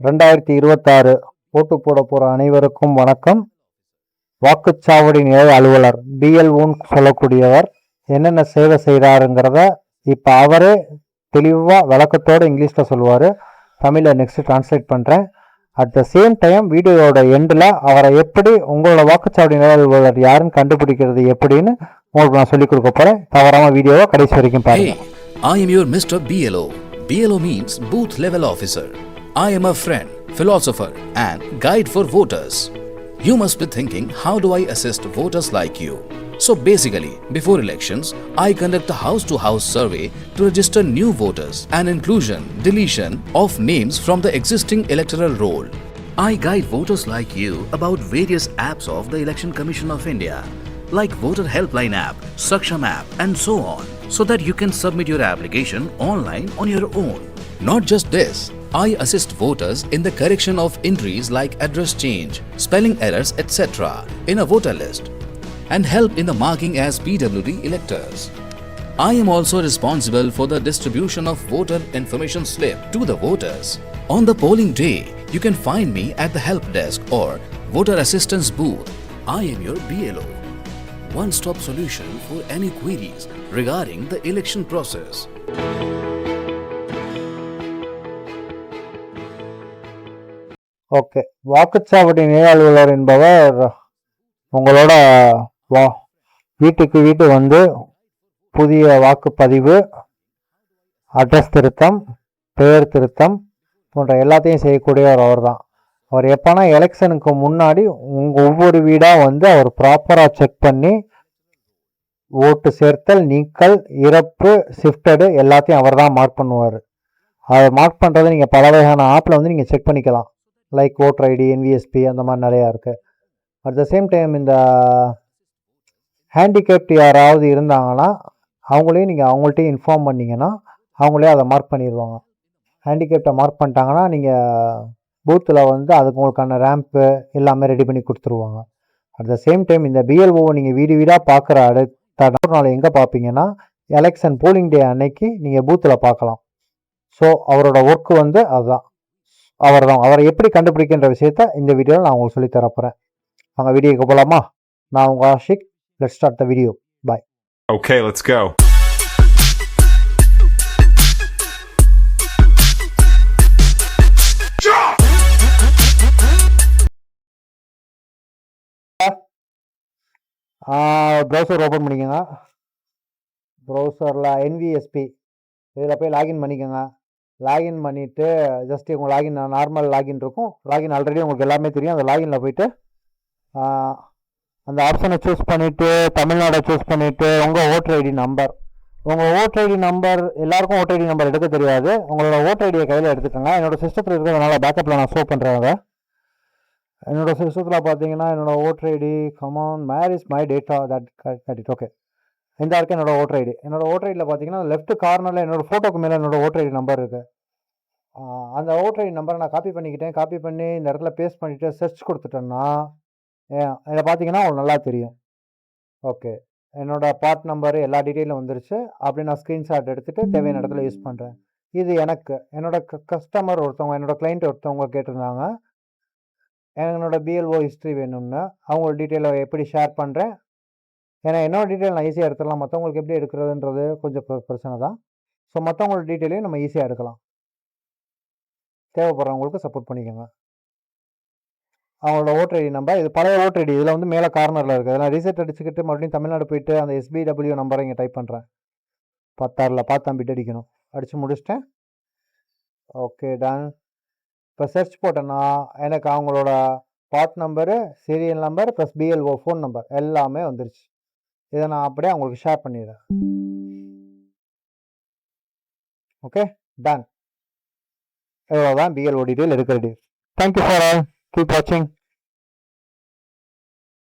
ரெண்டாயிரத்தி இருபத்தாறு ஓட்டு போட போகிற அனைவருக்கும் வணக்கம் வாக்குச்சாவடி நிலைய அலுவலர் பிஎல்ஓன்னு சொல்லக்கூடியவர் என்னென்ன சேவை செய்கிறாருங்கிறத இப்போ அவரே தெளிவாக விளக்கத்தோடு இங்கிலீஷில் சொல்லுவார் தமிழை நெக்ஸ்ட் டிரான்ஸ்லேட் பண்ணுறேன் அட் த சேம் டைம் வீடியோவோட எண்டில் அவரை எப்படி உங்களோட வாக்குச்சாவடி நிலைய அலுவலர் யாருன்னு கண்டுபிடிக்கிறது எப்படின்னு உங்களுக்கு நான் சொல்லிக் கொடுக்க போகிறேன் தவறாமல் வீடியோவை கடைசி வரைக்கும் பாருங்கள் I am your Mr. BLO. BLO means Booth Level Officer. I am a friend, philosopher, and guide for voters. You must be thinking, how do I assist voters like you? So basically, before elections, I conduct a house to house survey to register new voters and inclusion, deletion of names from the existing electoral roll. I guide voters like you about various apps of the Election Commission of India, like Voter Helpline app, Saksham app, and so on, so that you can submit your application online on your own. Not just this, I assist voters in the correction of entries like address change, spelling errors, etc. in a voter list, and help in the marking as PWD electors. I am also responsible for the distribution of voter information slip to the voters. On the polling day, you can find me at the help desk or voter assistance booth. I am your BLO. One stop solution for any queries regarding the election process. Okay. வாக்குச்சாவடி நிலைய என்பவர் உங்களோட வா வீட்டுக்கு வீட்டு வந்து புதிய வாக்குப்பதிவு அட்ரஸ் திருத்தம் பெயர் திருத்தம் போன்ற எல்லாத்தையும் செய்யக்கூடியவர் அவர் தான் அவர் எப்போனா எலெக்ஷனுக்கு முன்னாடி உங்கள் ஒவ்வொரு வீடாக வந்து அவர் ப்ராப்பராக செக் பண்ணி ஓட்டு சேர்த்தல் நீக்கல் இறப்பு ஷிஃப்டடு எல்லாத்தையும் அவர் தான் மார்க் பண்ணுவார். அதை மார்க் பண்ணுறதை நீங்கள் பல வகையான ஆப்பில் வந்து நீங்கள் செக் பண்ணிக்கலாம். லைக் ஓட்டர் ஐடி என்விஎஸ்பி அந்த மாதிரி நிறையா இருக்குது அட் த சேம் டைம் இந்த ஹேண்டிகேப்ட் யாராவது இருந்தாங்கன்னா அவங்களையும் நீங்கள் அவங்கள்ட்டையும் இன்ஃபார்ம் பண்ணிங்கன்னா அவங்களே அதை மார்க் பண்ணிடுவாங்க. ஹேண்டிகேப்டை மார்க் பண்ணிட்டாங்கன்னா நீங்கள் பூத்தில் வந்து அதுக்கு உங்களுக்கான ரேம்ப்பு எல்லாமே ரெடி பண்ணி கொடுத்துருவாங்க. அட் த சேம் டைம் இந்த பிஎல்ஓவை நீங்கள் வீடு வீடாக பார்க்குற அடுத்த நாள் எங்கே பார்ப்பீங்கன்னா எலெக்ஷன் போலிங் டே அன்னைக்கு நீங்கள் பூத்தில் பார்க்கலாம். ஸோ அவரோட ஒர்க்கு வந்து அதுதான் அவர் தான் அவரை எப்படி கண்டுபிடிக்கின்ற விஷயத்த இந்த வீடியோவில் நான் உங்களுக்கு சொல்லித் தரப் போகிறேன் அவங்க வீடியோக்கு போகலாமா நான் உங்கள் Ashik. Let start the video bye Okay, let's go. Browser open பண்ணிக்கோங்க. ப்ரௌசரில் என்விஎஸ்பி இதில் போய் லாகின் பண்ணிக்கோங்க. லாகின் பண்ணிவிட்டு ஜஸ்ட் உங்கள் லாகின் நார்மல் லாகின் இருக்கும். லாகின் ஆல்ரெடி உங்களுக்கு எல்லாமே தெரியும். அந்த லாகினில் போயிட்டு அந்த ஆப்ஷனை சூஸ் பண்ணிவிட்டு தமிழ்நாடை சூஸ் பண்ணிவிட்டு உங்கள் ஓட்டர் ஐடி நம்பர் உங்கள் ஓட்டர் ஐடி நம்பர் எல்லாருக்கும் ஓட்டர் ஐடி நம்பர் எடுக்க தெரியாது. உங்களோட ஓட்டர் ஐடியை கையில் எடுத்துக்கோங்க. என்னோட சிஸ்டத்தில் இருக்கிறதுனால பேக்கப்பில் நான் ஷோ பண்ணுறேன் அதை. என்னோட சிஸ்டத்தில் பார்த்தீங்கன்னா என்னோட voter ID come on Meir is my data that that it okay இந்த இருக்குது என்னோட ஓட்டர் ஐடி என்னோடய ஓட்டர் ஐடியில் பார்த்தீங்கன்னா லெஃப்ட் கார்னரில் என்னோட ஃபோட்டோக்கு மேலே என்னோட ஓட்டர் ஐடி நம்பர் இருக்குது அந்த ஓட்டர் ஐடி நம்பரை நான் காப்பி பண்ணிக்கிட்டேன். காப்பி பண்ணி இந்த இடத்துல பேஸ்ட் பண்ணிவிட்டு சர்ச் கொடுத்துட்டேன்னா ஏன் பார்த்தீங்கன்னா உங்களுக்கு நல்லா தெரியும். ஓகே என்னோடய பார்ட் நம்பர் எல்லா டீட்டெயிலும் வந்துருச்சு. அப்படி நான் ஸ்க்ரீன்ஷாட் எடுத்துகிட்டு தேவையான இடத்துல யூஸ் பண்ணுறேன் இது எனக்கு என்னோட கஸ்டமர் ஒருத்தவங்க என்னோடய கிளைண்ட் ஒருத்தவங்க கேட்டிருந்தாங்க. என்னோட பிஎல்ஓ ஹிஸ்ட்ரி வேணும்னு. அவங்களோட டீட்டெயிலை எப்படி ஷேர் பண்ணுறேன் ஏன்னா என்னோட டீட்டெயில் நான் ஈஸியாக எடுத்துடலாம். மற்றவங்களுக்கு எப்படி எடுக்கிறதுன்றது கொஞ்சம் பிரச்சனை தான். ஸோ மற்றவங்களோட டீட்டெயிலையும் நம்ம ஈஸியாக எடுக்கலாம். தேவைப்படுறவங்களுக்கு சப்போர்ட் பண்ணிக்கோங்க. அவங்களோட ஓட்டர் ஐடி நம்பர் இது பழைய ஓட்டர் ஐடி இதில் வந்து மேலே கார்னரில் இருக்குது அதெல்லாம் ரீசெட் அடிச்சுக்கிட்டு மறுபடியும் தமிழ்நாடு போயிட்டு அந்த எஸ்பிடபிள்யூ நம்பரை இங்கே டைப் பண்ணுறேன் பத்தாறில் பார்த்து பிட் அடிக்கணும். அடித்து முடிச்சிட்டேன். ஓகே டன் இப்போ சர்ச் போட்டேன்னா எனக்கு அவங்களோட part number serial number plus BLO phone number எல்லாமே வந்துருச்சு. இதை நான் அப்படியே அவங்களுக்கு ஷேர் பண்ணிடுறேன். ஓகே டன் இவ்வளோதான் பிஎல் டீட்டெயில் எடுக்கிற deal thank you for all keep வாட்சிங்